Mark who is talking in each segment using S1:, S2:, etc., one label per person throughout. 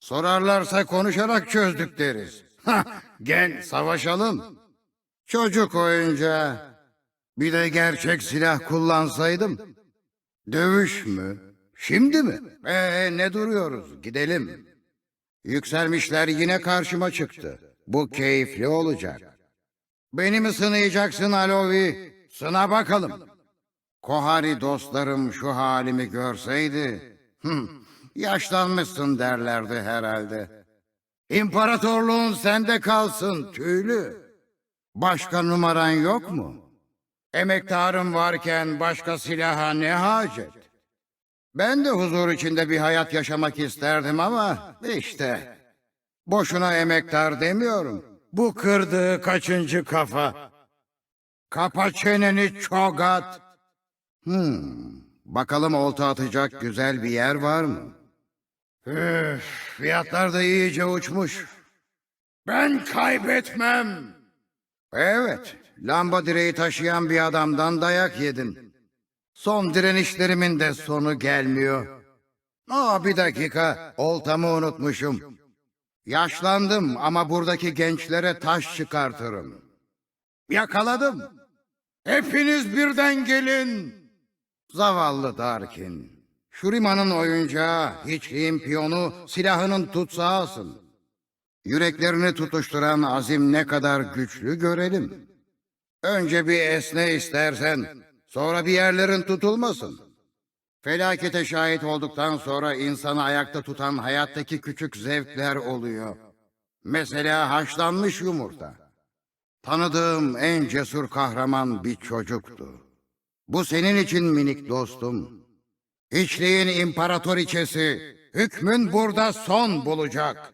S1: Sorarlarsa konuşarak çözdük deriz. Hah, Gel savaşalım. Çocuk oyuncağı. Bir de gerçek silah kullansaydım. Dövüş mü? Şimdi mi? Ee ne duruyoruz? Gidelim. Yükselmişler yine karşıma çıktı. Bu keyifli olacak. Beni mi sınayacaksın Alovi? Sına bakalım. Kohari dostlarım şu halimi görseydi, yaşlanmışsın derlerdi herhalde. İmparatorluğun sende kalsın tüylü. Başka numaran yok mu? Emektarım varken başka silaha ne hacet? Ben de huzur içinde bir hayat yaşamak isterdim ama işte boşuna emektar demiyorum. Bu kırdığı kaçıncı kafa? Kapa çeneni çogat. Hmm, bakalım olta atacak güzel bir yer var mı? Üf, fiyatlar da iyice uçmuş. Ben kaybetmem. Evet, lamba direği taşıyan bir adamdan dayak yedin. Son direnişlerimin de sonu gelmiyor. Aa bir dakika, oltamı unutmuşum. Yaşlandım ama buradaki gençlere taş çıkartırım. Yakaladım. Hepiniz birden gelin. Zavallı Darkin. Şuriman'ın oyuncağı, hiçliğin piyonu, silahının tutsağısın. Yüreklerini tutuşturan azim ne kadar güçlü görelim. Önce bir esne istersen, sonra bir yerlerin tutulmasın. Felakete şahit olduktan sonra insanı ayakta tutan hayattaki küçük zevkler oluyor. Mesela haşlanmış yumurta. Tanıdığım en cesur kahraman bir çocuktu. Bu senin için minik dostum. Hiçliğin imparatoriçesi, hükmün burada son bulacak.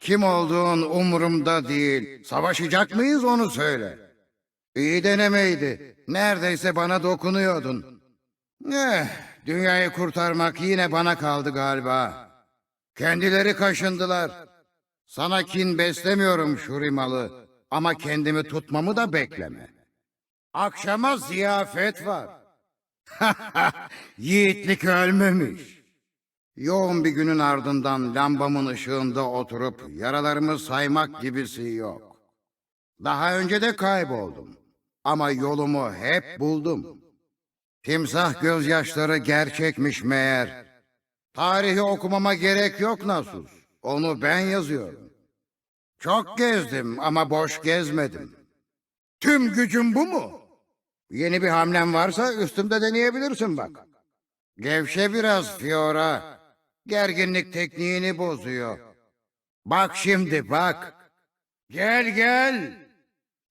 S1: Kim olduğun umurumda değil. Savaşacak mıyız onu söyle. İyi denemeydi. Neredeyse bana dokunuyordun. Eh, dünyayı kurtarmak yine bana kaldı galiba. Kendileri kaşındılar. Sana kin beslemiyorum Şurimalı. Ama kendimi tutmamı da bekleme. Akşama ziyafet var. Yiğitlik ölmemiş. Yoğun bir günün ardından lambamın ışığında oturup yaralarımı saymak gibisi yok. Daha önce de kayboldum. Ama yolumu hep buldum. Timsah gözyaşları gerçekmiş meğer. Tarihi okumama gerek yok Nasus. Onu ben yazıyorum. Çok gezdim ama boş gezmedim. Tüm gücüm bu mu? Yeni bir hamlem varsa üstümde deneyebilirsin bak. Gevşe biraz Fiora. Gerginlik tekniğini bozuyor. Bak şimdi bak. Gel gel.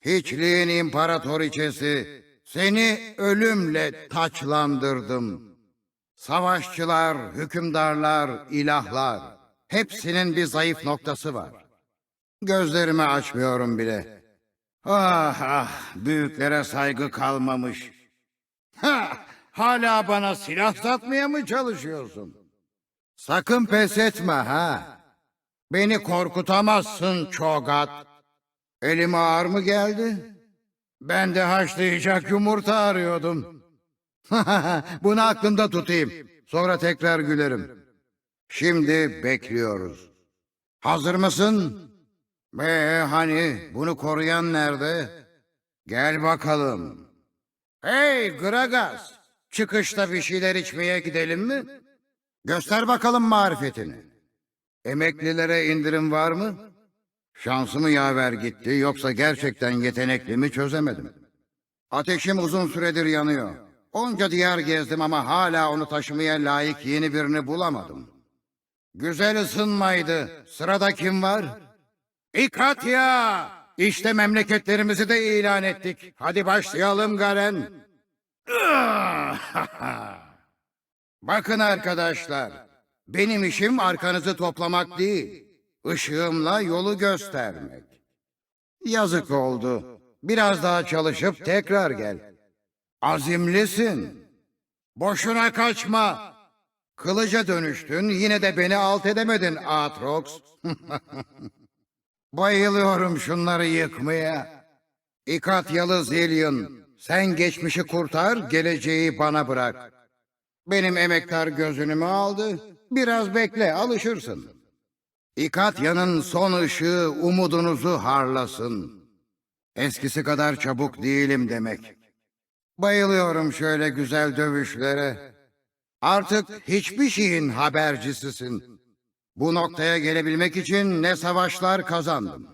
S1: Hiçliğin imparatoriçesi. Seni ölümle taçlandırdım. Savaşçılar, hükümdarlar, ilahlar. Hepsinin bir zayıf noktası var. Gözlerimi açmıyorum bile. Ah ah, büyüklere saygı kalmamış. Ha, hala bana silah satmaya mı çalışıyorsun? Sakın pes etme ha. Beni korkutamazsın çogat. Elime ağır mı geldi? Ben de haşlayacak yumurta arıyordum. Bunu aklımda tutayım. Sonra tekrar gülerim. Şimdi bekliyoruz. Hazır mısın? Ee, hani bunu koruyan nerede? Gel bakalım. Hey Gragas! Çıkışta bir şeyler içmeye gidelim mi? Göster bakalım marifetini. Emeklilere indirim var mı? Şansımı yaver gitti yoksa gerçekten yetenekli mi çözemedim. Ateşim uzun süredir yanıyor. Onca diyar gezdim ama hala onu taşımaya layık yeni birini bulamadım. Güzel ısınmaydı. Sırada kim var? İkatya! İşte memleketlerimizi de ilan ettik. Hadi başlayalım Garen. Bakın arkadaşlar. Benim işim arkanızı toplamak değil. Işığımla yolu göstermek. Yazık oldu. Biraz daha çalışıp tekrar gel. Azimlisin. Boşuna kaçma. Kılıca dönüştün yine de beni alt edemedin Atrox. Bayılıyorum şunları yıkmaya. İkatyalı Zillion, sen geçmişi kurtar, geleceği bana bırak. Benim emektar gözünü mü aldı? Biraz bekle, alışırsın. İkatya'nın son ışığı umudunuzu harlasın. Eskisi kadar çabuk değilim demek. Bayılıyorum şöyle güzel dövüşlere. Artık hiçbir şeyin habercisisin. Bu noktaya gelebilmek için ne savaşlar kazandım.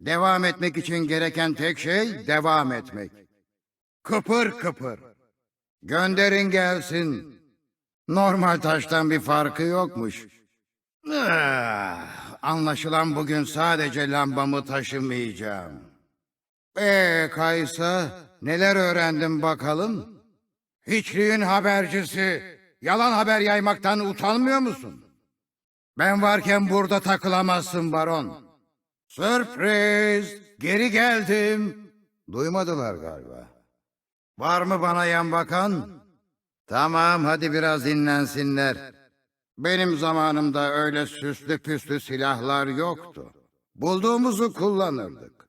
S1: Devam etmek için gereken tek şey devam etmek. Kıpır kıpır. Gönderin gelsin. Normal taştan bir farkı yokmuş. Ah, anlaşılan bugün sadece lambamı taşımayacağım. Ee Kaysa, neler öğrendin bakalım? Hiçliğin habercisi, yalan haber yaymaktan utanmıyor musun? Ben varken burada takılamazsın baron. Sürpriz, geri geldim. Duymadılar galiba. Var mı bana yan bakan? Tamam, hadi biraz dinlensinler. Benim zamanımda öyle süslü püslü silahlar yoktu. Bulduğumuzu kullanırdık.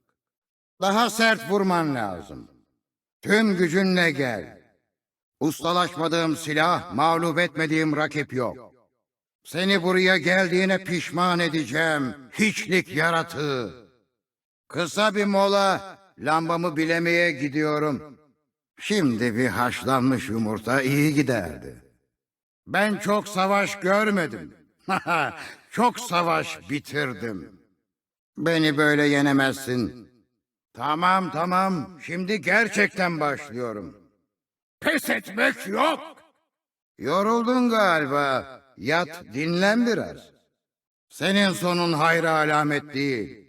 S1: Daha sert vurman lazım. Tüm gücünle gel. Ustalaşmadığım silah, mağlup etmediğim rakip yok. Seni buraya geldiğine pişman edeceğim, hiçlik yaratığı. Kısa bir mola, lambamı bilemeye gidiyorum. Şimdi bir haşlanmış yumurta iyi giderdi. Ben çok savaş görmedim. çok savaş bitirdim. Beni böyle yenemezsin. Tamam tamam, şimdi gerçekten başlıyorum. Pes etmek yok. Yoruldun galiba. Yat, dinlen biraz. Senin sonun hayra alamet değil.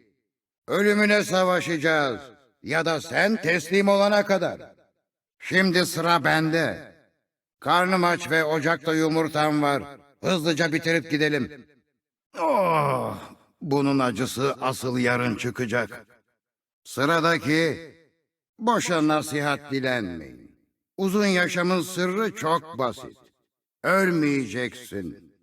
S1: Ölümüne savaşacağız. Ya da sen teslim olana kadar. Şimdi sıra bende. Karnım aç ve ocakta yumurtam var. Hızlıca bitirip gidelim. Oh, bunun acısı asıl yarın çıkacak. Sıradaki, boşa nasihat dilenmeyin. Uzun yaşamın sırrı çok basit. Ölmeyeceksin.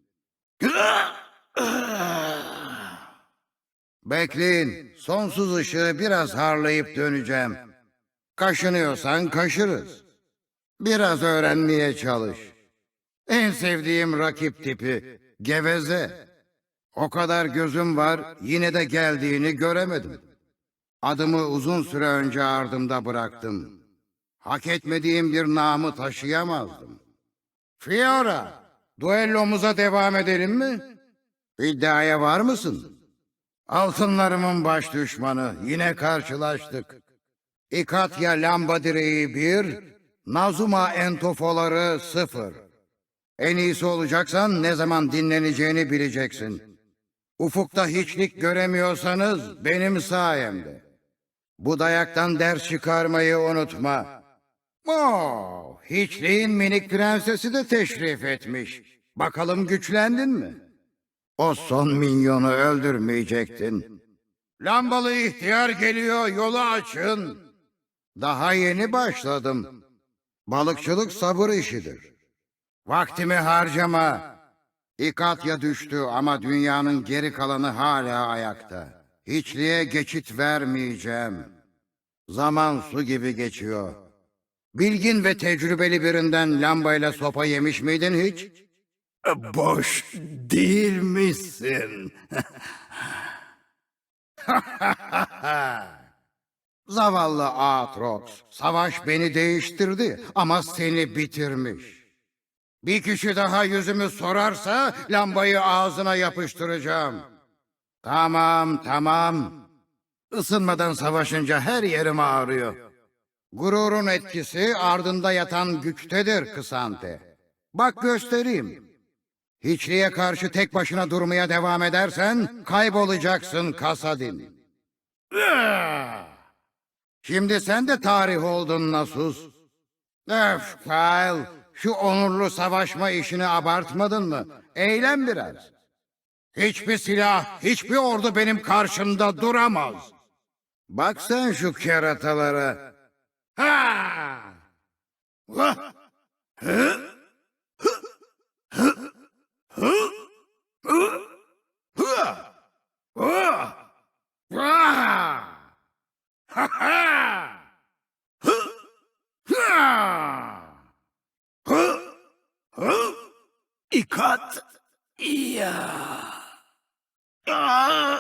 S1: Bekleyin, sonsuz ışığı biraz harlayıp döneceğim. Kaşınıyorsan kaşırız. Biraz öğrenmeye çalış. En sevdiğim rakip tipi, geveze. O kadar gözüm var, yine de geldiğini göremedim. Adımı uzun süre önce ardımda bıraktım. Hak etmediğim bir namı taşıyamazdım. Fiora, duellomuza devam edelim mi? İddiaya var mısın? Altınlarımın baş düşmanı, yine karşılaştık. İkatya lamba direği bir, Nazuma entofoları sıfır. En iyisi olacaksan ne zaman dinleneceğini bileceksin. Ufukta hiçlik göremiyorsanız benim sayemde. Bu dayaktan ders çıkarmayı unutma. Oo, hiçliğin minik prensesi de teşrif etmiş. Bakalım güçlendin mi? O son minyonu öldürmeyecektin. Lambalı ihtiyar geliyor, yolu açın. Daha yeni başladım. Balıkçılık sabır işidir. Vaktimi harcama. İkatya düştü ama dünyanın geri kalanı hala ayakta. Hiçliğe geçit vermeyeceğim. Zaman su gibi geçiyor. Bilgin ve tecrübeli birinden lambayla sopa yemiş miydin hiç? Boş değil misin? Zavallı Aatrox, savaş beni değiştirdi ama seni bitirmiş. Bir kişi daha yüzümü sorarsa lambayı ağzına yapıştıracağım. Tamam, tamam. Isınmadan savaşınca her yerim ağrıyor. Gururun etkisi ardında yatan güçtedir Kısante. Bak göstereyim. Hiçliğe karşı tek başına durmaya devam edersen kaybolacaksın Kasadin. Şimdi sen de tarih oldun Nasus. Öf Kyle, şu onurlu savaşma işini abartmadın mı? Eğlen biraz. Hiçbir silah, hiçbir ordu benim karşımda duramaz. Bak sen şu keratalara. 하! 와! 흐! 이컷
S2: 이야 아